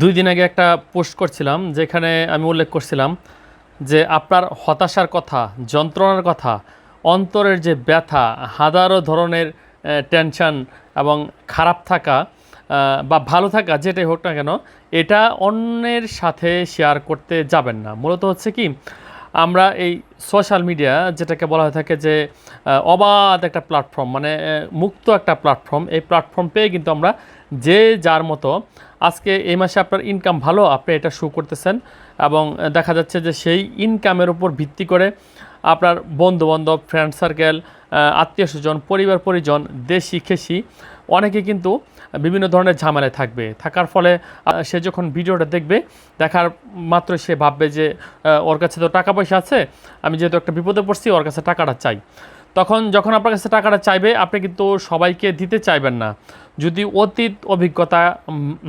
দুই দিন আগে একটা পোস্ট করছিলাম, যেখানে আমি উল্লেখ করছিলাম যে আপনার হতাশার কথা, যন্ত্রণার কথা, অন্তরের যে ব্যথা, হাজারো ধরনের টেনশান এবং খারাপ থাকা বা ভালো থাকা, যেটাই হোক না কেন, এটা অন্যের সাথে শেয়ার করতে যাবেন না। মূলত হচ্ছে কি আমরা এই সোশ্যাল মিডিয়া যেটাকে বলা হয়ে থাকে যে অবাধ একটা প্ল্যাটফর্ম মানে মুক্ত একটা প্ল্যাটফর্ম এই প্ল্যাটফর্ম পেয়ে কিন্তু আমরা যে যার মতো আজকে এই মাসে আপনার ইনকাম ভালো, আপনি এটা শো করতেছেন এবং দেখা যাচ্ছে যে সেই ইনকামের উপর ভিত্তি করে আপনার বন্ধুবান্ধব ফ্রেন্ড সার্কেল আত্মীয় স্বজন, পরিবার, পরিজন, দেশি খেসি অনেকে কিন্তু বিভিন্ন ধরনের ঝামেলায় থাকবে। থাকার ফলে সে যখন ভিডিওটা দেখবে, দেখার মাত্র সে ভাববে যে ওর কাছে তো টাকা পয়সা আছে, আমি যেহেতু একটা বিপদে পড়ছি, ওর কাছে টাকাটা চাই। তখন যখন আপনার কাছে টাকাটা চাইবে, আপনি কিন্তু সবাইকে দিতে চাইবেন না। যদি অতীত অভিজ্ঞতা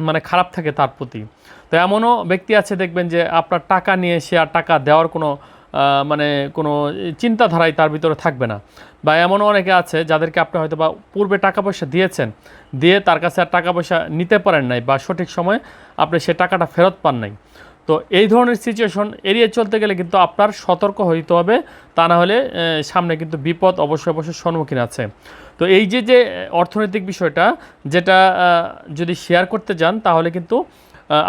মানে খারাপ থাকে তার প্রতি। তো এমনও ব্যক্তি আছে, দেখবেন যে আপনার টাকা নিয়ে সে আর টাকা দেওয়ার কোনো মানে কোনো চিন্তাধারাই তার ভিতরে থাকবে না। বা এমনও অনেকে আছে যাদেরকে আপনি হয়তো বা পূর্বে টাকা পয়সা দিয়েছেন, দিয়ে তার কাছে আর টাকা পয়সা নিতে পারেন নাই বা সঠিক সময়ে আপনি সে টাকাটা ফেরত পান নাই। তো এই ধরনের সিচুয়েশন এড়িয়ে চলতে গেলে কিন্তু আপনার সতর্ক হইতে হবে, তা না হলে সামনে কিন্তু বিপদ অবশ্যই অবশ্যই সম্মুখীন আছে। তো এই যে যে অর্থনৈতিক বিষয়টা, যেটা যদি শেয়ার করতে যান, তাহলে কিন্তু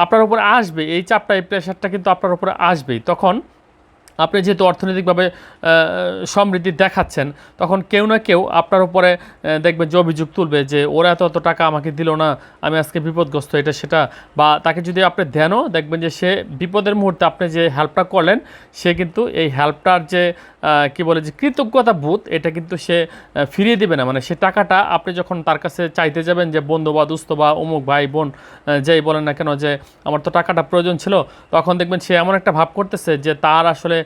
আপনার উপর আসবে, এই চাপটা, এই প্রেশারটা কিন্তু আপনার উপরে আসবেই। তখন আপনি যেহেতু অর্থনৈতিকভাবে সমৃদ্ধি দেখাচ্ছেন, তখন কেউ না কেউ আপনার উপরে দেখবে যে অভিযোগ তুলবে যে ওরা এত এত টাকা আমাকে দিল না, আমি আজকে বিপদগ্রস্ত, এটা, সেটা। বা তাকে যদি আপনি দেনও দেখবেন যে সে বিপদের মুহূর্তে আপনি যে হেল্পটা করলেন, সে কিন্তু এই হেল্পটার যে কি বলে যে কৃতজ্ঞতা বোধ, এটা কিন্তু সে ফিরিয়ে দেবে না। মানে সে টাকাটা আপনি যখন তার কাছে চাইতে যাবেন যে বন্ধু বা দুস্থ বা অমুক ভাই, বোন যেই বলেন না কেন যে আমার তো টাকাটা প্রয়োজন ছিল, তখন দেখবেন সে এমন একটা ভাব করতেছে যে তার আসলে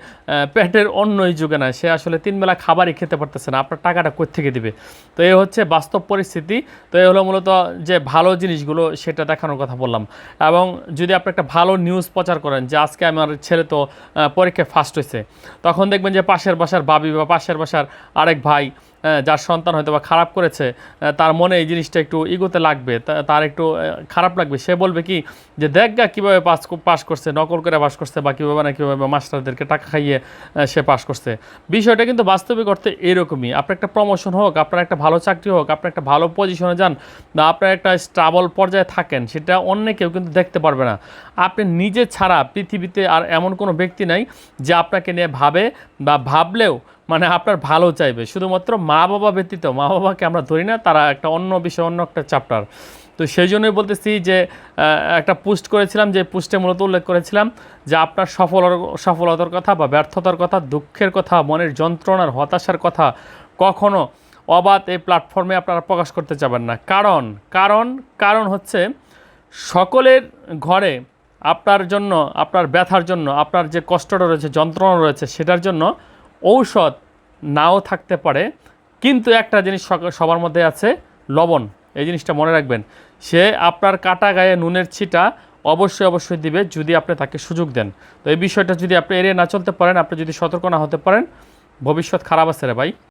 পেটের অন্যই যুগে না সে আসলে তিনবেলা খাবারই খেতে পারতেছে না। আপনার টাকাটা থেকে দিবে? তো এ হচ্ছে বাস্তব পরিস্থিতি। তো এ হলো মূলত যে ভালো জিনিসগুলো সেটা দেখানোর কথা বললাম। এবং যদি আপনি একটা ভালো নিউজ প্রচার করেন যে আজকে আমার ছেলে তো পরীক্ষায় ফার্স্ট হয়েছে তখন দেখবেন যে পাশের বাসার বাবি বা পাশের বাসার আরেক ভাই যার সন্তান হয়তো বা খারাপ করেছে তার মনে এই জিনিসটা একটু ইগোতে লাগবে তার একটু খারাপ লাগবে। সে বলবে কি যে, দেখ গা কীভাবে পাস পাস করছে, নকল করে পাস করছে বা কীভাবে না কীভাবে মাস্টারদেরকে টাকা খাইয়ে সে পাস করছে। বিষয়টা কিন্তু বাস্তবিক অর্থে এরকমই। আপনার একটা প্রমোশন হোক, আপনার একটা ভালো চাকরি হোক, আপনার একটা ভালো পজিশনে যান, বা আপনার একটা স্ট্রাবল পর্যায়ে থাকেন, সেটা অন্য কেউ কিন্তু দেখতে পারবে না। আপনি নিজে ছাড়া পৃথিবীতে আর এমন কোনো ব্যক্তি নাই যে আপনাকে নিয়ে ভাবে বা ভাবলেও মানে আপনার ভালো চাইবে। শুধুমাত্র মা বাবা ব্যতীত মা বাবাকে আমরা ধরি না, তারা একটা অন্য বিষয়, অন্য একটা চ্যাপ্টার তো সেই জন্যই বলতেছি যে একটা পোস্ট করেছিলাম, যে পোস্টে মূলত উল্লেখ করেছিলাম যে আপনার সফল, সফলতার কথা বা ব্যর্থতার কথা, দুঃখের কথা, মনের যন্ত্রণার, হতাশার কথা কখনো অবাধ এই প্ল্যাটফর্মে আপনারা প্রকাশ করতে যাবেন না। কারণ কারণ কারণ হচ্ছে সকলের ঘরে আপনার জন্য, আপনার ব্যথার জন্য, আপনার যে কষ্টটা রয়েছে, যন্ত্রণা রয়েছে, সেটার জন্য ঔষধ নাও থাকতে পারে। কিন্তু একটা জিনিস সবার মধ্যে আছে, লবণ। এই জিনিসটা মনে রাখবেন। সে আপনার কাটা গায়ে নুনের ছিটা অবশ্যই অবশ্যই দিবে যদি আপনি তাকে সুযোগ দেন। তো এই বিষয়টা যদি আপনি এড়িয়ে না চলতে পারেন, আপনি যদি সতর্ক না হতে পারেন, ভবিষ্যৎ খারাপ আছে রে ভাই।